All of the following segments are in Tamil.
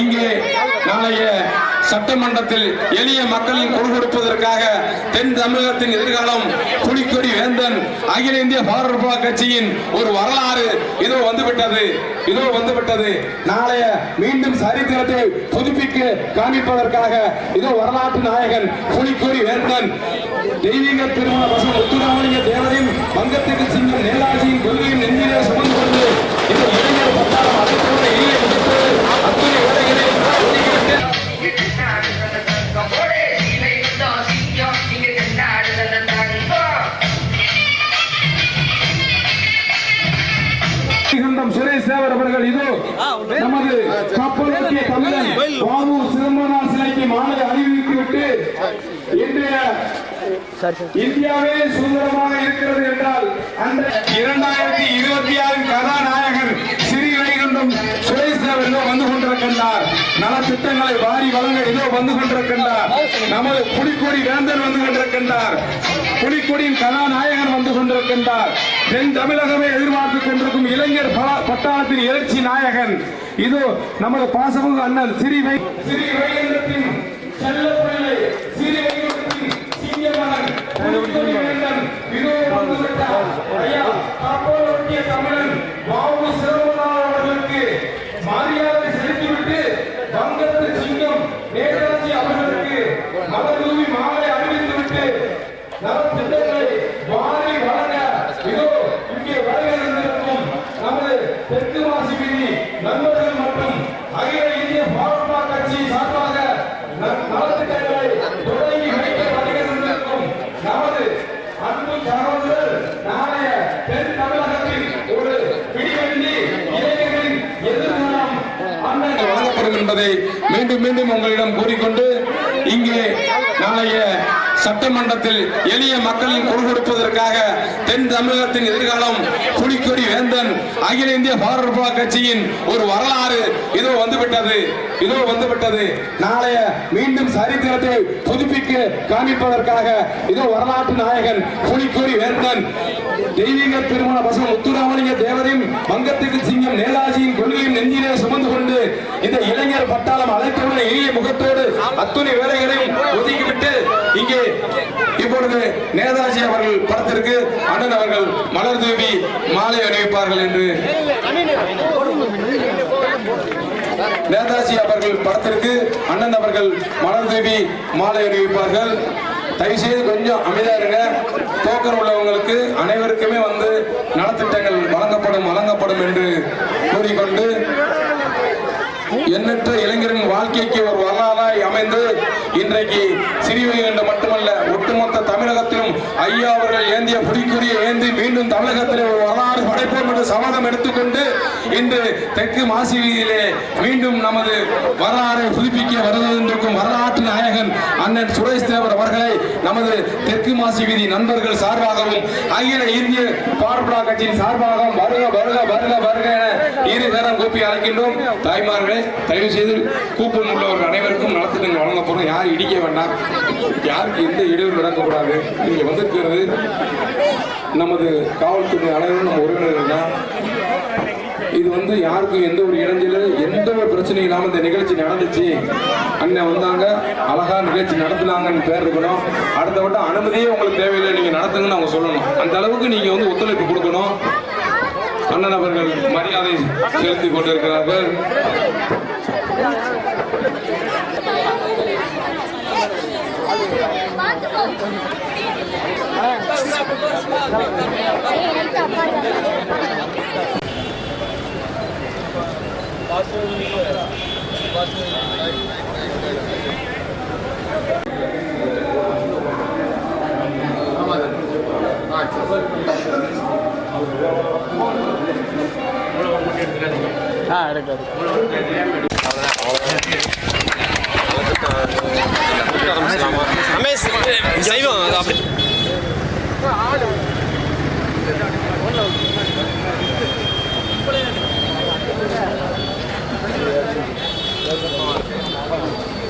இங்கே நாளைய சட்டமன்றத்தில் எளிய மக்களின் குரல் கொடுப்பதற்காக தென் தமிழகத்தின் எதிர்காலம் புலிக்கொடி வேந்தன் அகில இந்திய பாரபா கட்சியின் ஒரு வரலாறு. இதோ வந்துவிட்டது. இதோ வந்துவிட்டது. நாளைய மீண்டும் சரித்திரத்தை புதுப்பிக்க காண்பிப்பதற்காக இதோ வரலாற்று நாயகன் புலிக்கொடி வேந்தன். தெய்வீக திருமண பசங்க முத்துராமலிங்க தேவரின் வங்கத்துக்கு சிங்கம் நேதாஜியின் கொள்கையின் நெஞ்சிலே சுமந்து கொண்டு இந்த இளைஞர் பட்டாளம் அதற்கோட இல்லை ஸ்ரீகண்டம் சுரேஷ் தேவர் அவர்கள் இதோ நமது கப்பலோட்டிய தமிழன் பாபு சிதம்பரனார் சிலைக்கு மாலை அணிவித்துவிட்டு இன்றைய இந்தியாவே சுதந்திரமாக இருக்கிறது என்றால் அந்த இரண்டாயிரத்தி இருபத்தி ஆறு கதாநாயகன் மற்றும் வைகுண்டம் சுரேஷ் வந்து கொண்டிருக்கின்றார். நலத்திட்டங்களை வாரி வழங்க இதோ வந்து கொண்டிருக்கின்றார். நமது புலிக்கொடி வேந்தன் வந்து கொண்டிருக்கின்றார். புலிக்கொடியின் கதாநாயகன் வந்து கொண்டிருக்கின்றார். தென் தமிழகமே எதிர்பார்த்துக் கொண்டிருக்கும் இளைஞர் பட்டாளத்தின் எழுச்சி நாயகன். இது நமது பாசமுக அண்ணன் சிறி வை சிறி வைகுண்டத்தின் செல்லப்பிள்ளை ஸ்ரீ வைகுண்டத்தின் சிங்கமகன் புலிக்கொடி இதோ வந்து விட்டார் ஐயா கப்பலோட்டிய தமிழன் வாவு சிறப்பு அவர்களுக்கு மரியாதை செலுத்திவிட்டு வங்கத்து சிங்கம் நேதாஜி அவர்களுக்கு மலர்தூவி மாலை அணிவித்துவிட்டு நலத்திட்டங்களை வாரி வழங்க இதோ இங்கே வருகிறந்திருக்கும் நமது தெற்கு வாசி வீதி நண்பர்கள் மற்றும் அகில இந்திய பாரம்பா கட்சி சார்பாக ந- நலத்திட்டங்களை தொடங்கி வைக்க வருகிறந்திருக்கும் நமது அன்பு சகோதரர் நாளைய தென் தமிழகத்தில் ஒரு பிடிவண்டி இளைஞர்களின் எதிர்காலம் அண்ணன் வழங்கப்படும் என்பதை மீண்டும் மீண்டும் உங்களிடம் கூறிக்கொண்டு இங்கே நாளைய சட்டமன்றத்தில் எளிய மக்களின் குரல் கொடுப்பதற்காக தென் தமிழகத்தின் எதிர்காலம் புலிக்கொடி வேந்தன் அகில இந்திய பாரபா கட்சியின் ஒரு வரலாறு இதோ வந்துவிட்டது இதோ வந்துவிட்டது. நாளைய மீண்டும் சரித்திரத்தை புதுப்பிக்க காண்பிப்பதற்காக இதோ வரலாற்று நாயகன் புலிக்கொடி வேந்தன் தெய்வீக திருமண வசம் முத்துராமலிங்க தேவரின் வங்கத்துக்கு சிங்கம் நேதாஜியின் கொள்கையும் நெஞ்சிலே சுமந்து கொண்டு இந்த இளைஞர் பட்டாளம் அழைத்தவுடன் இனிய முகத்தோடு அத்துணை வேலைகளையும் ஒதுக்கிவிட்டு இங்கே இப்பொழுது நேதாஜி அவர்கள் படத்திற்கு அண்ணன் அவர்கள் மலர் தூவி மாலை அணிவிப்பார்கள் என்று நேதாஜி அவர்கள் படத்திற்கு அண்ணன் அவர்கள் மலர் தூவி மாலை அணிவிப்பார்கள். தயவுசெய்து கொஞ்சம் அமைதியா இருங்க. டோக்கன் உள்ளவங்களுக்கு அனைவருக்குமே வந்து நலத்திட்டங்கள் வழங்கப்படும் வழங்கப்படும் என்று கூறிக்கொண்டு எண்ணற்ற இளைஞரின் வாழ்க்கைக்கு ஒரு வரலாறாய் அமைந்து இன்றைக்கு சிறிவைகண்ட மட்டுமல்ல ஒட்டுமொத்த தமிழகத்திலும் ஐயா அவர்கள் ஏந்திய புலிக்குரிய ஏந்தி மீண்டும் தமிழகத்திலே ஒரு வரலாறு படைப்போம் என்று சபதம் எடுத்துக்கொண்டு இன்று தெற்கு மாசி வீதியிலே மீண்டும் நமது வரலாறை புதுப்பிக்க வருவதென்றிருக்கும் வரலாற்று நாயகன் அண்ணன் சுரேஷ் தேவர் அவர்களை நமது தெற்கு மாசி வீதி நண்பர்கள் சார்பாகவும் அகில இந்திய பார்ப்படா கட்சியின் சார்பாகவும் கூப்பி அழைக்கின்றோம். தாய்மார்களே தயவு செய்து கூப்பன் உள்ளவர்கள் அனைவருக்கும் நலத்திட்டங்கள் வழங்க போறோம் யாரும் இடிக்க வேண்டாம். யாருக்கு எந்த இடையூறு நடக்கக்கூடாது. நீங்க வந்திருக்கிறது நமது காவல்துறை அனைவரும் நம்ம உறவினர்கள் தான். இது வந்து யாருக்கும் எந்த ஒரு இடைஞ்சல எந்த ஒரு பிரச்சனையும் இல்லாமல் இந்த நிகழ்ச்சி நடந்துச்சு. அண்ணன் வந்தாங்க அழகா நிகழ்ச்சி நடத்துனாங்கன்னு பேர் இருக்கணும். அடுத்த வட்டம் அனுமதியே உங்களுக்கு தேவையில்லை. நீங்க நடத்துங்கன்னு அவங்க சொல்லணும். அந்த அளவுக்கு நீங்க வந்து ஒத்துழைப்பு கொடுக்கணும். அண்ணன் அவர்கள் மரியாதை செலுத்திக் கொண்டிருக்கிறார்கள். பாசு பாசு ரமேஷ் சைவம்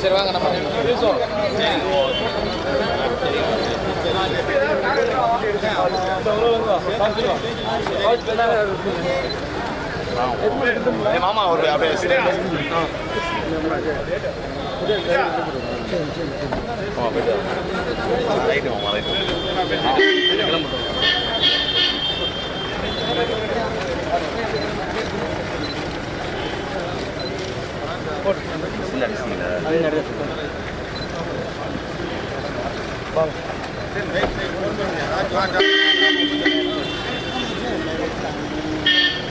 சரி வாங்க நம்ம பேசுவோம் மாமா ஒரு அப்படியே ரைட்டு மாமா ரைட்டு